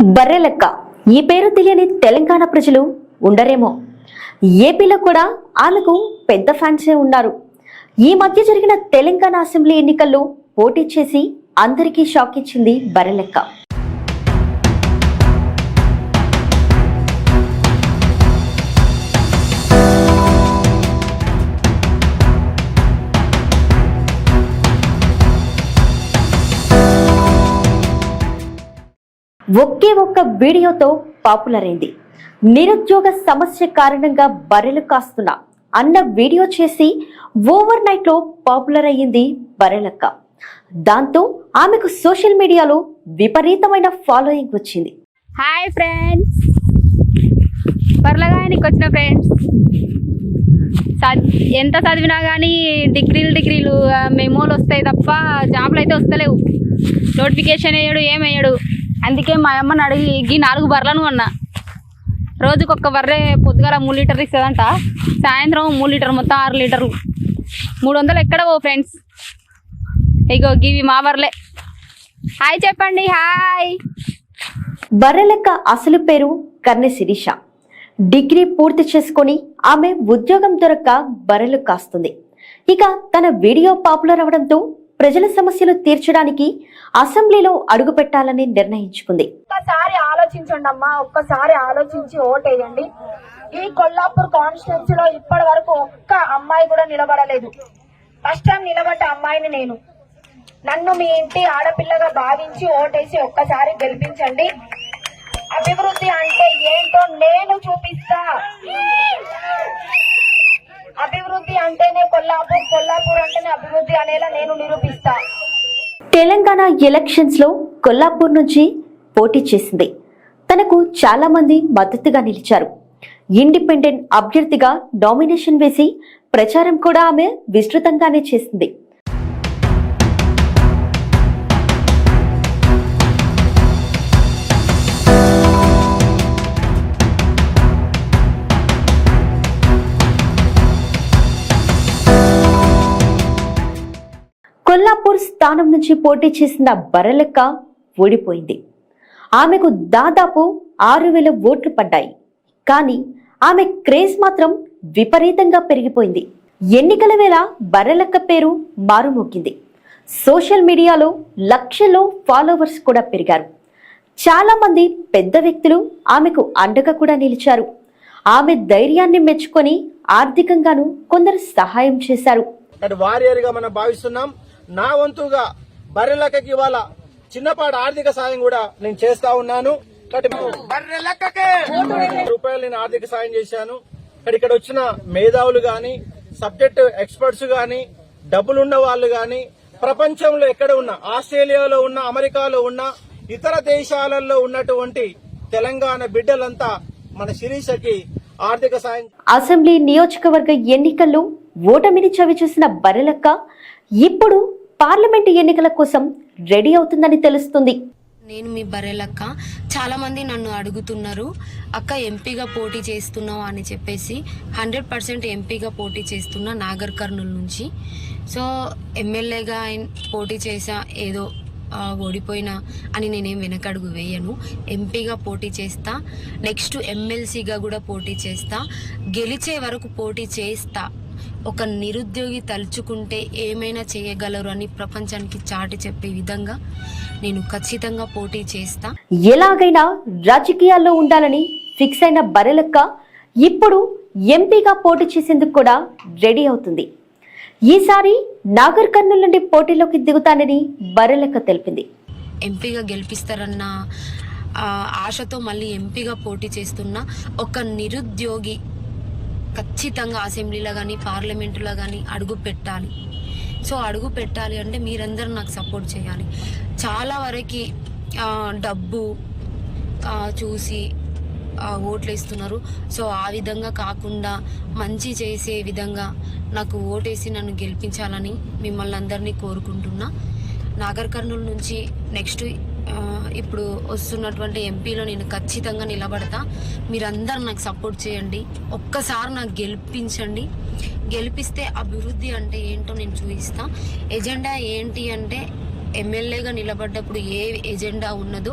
బర్రెలెక్క ఈ పేరు తెలియని తెలంగాణ ప్రజలు ఉండరేమో. ఏపీలో కూడా ఆమెకు పెద్ద ఫ్యాన్సే ఉన్నారు. ఈ మధ్య జరిగిన తెలంగాణ అసెంబ్లీ ఎన్నికల్లో పోటీ చేసి అందరికీ షాక్ ఇచ్చింది బర్రెలెక్క ఒకే ఒక్క వీడియోతో పాపులర్ అయింది నిరుద్యోగ సమస్య కారణంగా బర్రెలు కాస్తున్న అన్న వీడియో చేసి ఓవర్ నైట్లో పాపులర్ అయ్యింది బర్రెలక్క. దాంతో ఆమెకు సోషల్ మీడియాలో విపరీతమైన ఫాలోయింగ్ వచ్చింది. Hi friends. పర్లగానికి వచ్చిన ఫ్రెండ్స్. ఎంత చదివినా కానీ డిగ్రీలు డిగ్రీలు మెమోలు వస్తాయి తప్ప జాబ్లు అయితే వస్తలేవు. నోటిఫికేషన్ వేయడు ఏం వేయడు. అందుకే మా అమ్మని అడిగి గీ నాలుగు బర్రెలను అన్నా రోజుకి ఒక్క బర్రె పొద్దుగాల మూడు లీటర్ ఇస్తుందంట. సాయంత్రం మూడు లీటర్ మొత్తం ఆరు లీటర్లు. మూడు వందలు ఎక్కడ ఓ ఫ్రెండ్స్? ఇగో గివి మా బర్రెలే. హాయ్ చెప్పండి హాయ్. బర్రెలెక్క అసలు పేరు కర్ణి శిరీష. డిగ్రీ పూర్తి చేసుకొని ఆమె ఉద్యోగం దొరక్క బర్రెలు కాస్తుంది. ఇక తన వీడియో పాపులర్ అవడంతో ప్రజల సమస్యలు తీర్చడానికి అసెంబ్లీలో అడుగుపెట్టాలని నిర్ణయించుకుంది. ఒక్కసారి ఆలోచించండి అమ్మా ఒక్కసారి ఆలోచించి ఓటేయండి ఈ కొల్లాపూర్ కాన్స్టిట్యున్సీ లో ఇప్పటి వరకు ఒక్క అమ్మాయి కూడా నిలబడలేదు. ఫస్ట్ టైం నిలబడ్డ అమ్మాయిని నేను. నన్ను మీ ఇంటి ఆడపిల్లగా భావించి ఓటేసి ఒక్కసారి గెలిపించండి. అభివృద్ధి అంటే ఏంటో నేను చూపిస్తా. అభివృద్ధి కొల్లాపూర్ కొల్లాపూర్ అంటేనే అభివృద్ధి అనేలా నేను నిరూపిస్తా. తెలంగాణ ఎలక్షన్స్లో కొల్లాపూర్ నుంచి పోటీ చేసింది. తనకు చాలా మంది మద్దతుగా నిలిచారు. ఇండిపెండెంట్ అభ్యర్థిగా నామినేషన్ వేసి ప్రచారం కూడా ఆమె విస్తృతంగానే చేసింది. కొల్లాపూర్ స్థానం నుంచి పోటీ చేసిన బరలెక్క ఓడిపోయింది. ఆమెకు దాదాపు ఆరు వేల ఓట్లు పడ్డాయి. కానీ ఆమె క్రేజ్ మాత్రం విపరీతంగా పెరిగిపోయింది. ఎన్నికల వేళ బర్రెలెక్క పేరు మారుమోగింది. సోషల్ మీడియాలో లక్షల్లో ఫాలోవర్స్ కూడా పెరిగారు. చాలా మంది పెద్ద వ్యక్తులు ఆమెకు అండగా కూడా నిలిచారు. ఆమె ధైర్యాన్ని మెచ్చుకొని ఆర్థికంగాను కొందరు సహాయం చేశారు. వారియర్గా మనం భావిస్తున్నాం నా వంతుగా బర్రెలక్కకి ఇవాళ చిన్నపాటి ఆర్థిక సాయం కూడా నేను చేస్తా ఉన్నాను. రూపాయలు నేను ఆర్థిక సాయం చేశాను. ఇక్కడ ఇక్కడ వచ్చిన మేధావులు గాని సబ్జెక్ట్ ఎక్స్పర్ట్స్ గాని డబ్బులున్న వాళ్ళు గాని ప్రపంచంలో ఎక్కడ ఉన్నా ఆస్ట్రేలియాలో ఉన్న అమెరికాలో ఉన్న ఇతర దేశాలలో ఉన్నటువంటి తెలంగాణ బిడ్డలంతా మన శిరీషకి ఆర్థిక సాయం అసెంబ్లీ నియోజకవర్గ ఎన్నికల్లో ఓటమిని చవిచూసిన బర్రెలక్క ఇప్పుడు పార్లమెంటు ఎన్నికల కోసం రెడీ అవుతుందని తెలుస్తుంది. నేను మీ బర్రెలక్క. చాలా మంది నన్ను అడుగుతున్నారు అక్క ఎంపీగా పోటీ చేస్తున్నావు? అని చెప్పేసి హండ్రెడ్ పర్సెంట్ ఎంపీగా పోటీ చేస్తున్నా నాగర్ కర్నూలు నుంచి. సో ఎమ్మెల్యేగా పోటీ చేసా ఏదో ఓడిపోయినా అని నేనేం వెనకడుగు వేయను. ఎంపీగా పోటీ చేస్తా. నెక్స్ట్ ఎమ్మెల్సీగా కూడా పోటీ చేస్తా. గెలిచే వరకు పోటీ చేస్తా. ఒక నిరుద్యోగి తలుచుకుంటే ఏమైనా చేయగలరు అని ప్రపంచానికి చాటి చెప్పే విధంగా నేను ఖచ్చితంగా పోటీ చేస్తా. ఎలాగైనా రాజకీయాల్లో ఉండాలని ఫిక్స్ అయిన బరెలక్క ఇప్పుడు ఎంపీగా పోటీ చేసేందుకు కూడా రెడీ అవుతుంది. ఈసారి నాగర్ కర్నూలు నుండి పోటీలోకి దిగుతానని బరలెక్క తెలిపింది. ఎంపీగా గెలిపిస్తారన్న ఆశతో మళ్ళీ ఎంపీగా పోటీ చేస్తున్న ఒక నిరుద్యోగి ఖచ్చితంగా అసెంబ్లీలో కానీ పార్లమెంటులో కానీ అడుగు పెట్టాలి. సో అడుగు పెట్టాలి అంటే మీరందరూ నాకు సపోర్ట్ చేయాలి. చాలా వరకు డబ్బు చూసి ఓట్లు వేస్తున్నారు. సో ఆ విధంగా కాకుండా మంచి చేసే విధంగా నాకు ఓటేసి నన్ను గెలిపించాలని మిమ్మల్ని అందరినీ కోరుకుంటున్నా. నాగర్ కర్నూలు నుంచి నెక్స్ట్ ఇప్పుడు వస్తున్నటువంటి ఎంపీలో నేను ఖచ్చితంగా నిలబడతా. మీరందరూ నాకు సపోర్ట్ చేయండి. ఒక్కసారి నాకు గెలిపించండి. గెలిపిస్తే అభివృద్ధి అంటే ఏంటో నేను చూపిస్తా. ఎజెండా ఏంటి అంటే ఎమ్మెల్యేగా నిలబడ్డప్పుడు ఏ ఎజెండా ఉన్నదో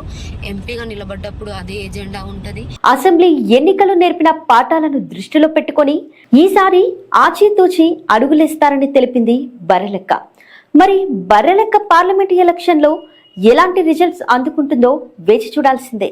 ఎంపీగా నిలబడ్డప్పుడు అదే ఎజెండా ఉంటుంది. అసెంబ్లీ ఎన్నికలు నేర్పిన పాఠాలను దృష్టిలో పెట్టుకొని ఈసారి ఆచితూచి అడుగులేస్తారని తెలిపింది బర్రెలెక్క. మరి బర్రెలెక్క పార్లమెంట్ ఎలక్షన్లో ఎలాంటి రిజల్ట్స్ అందుకుంటుందో వేచి చూడాల్సిందే.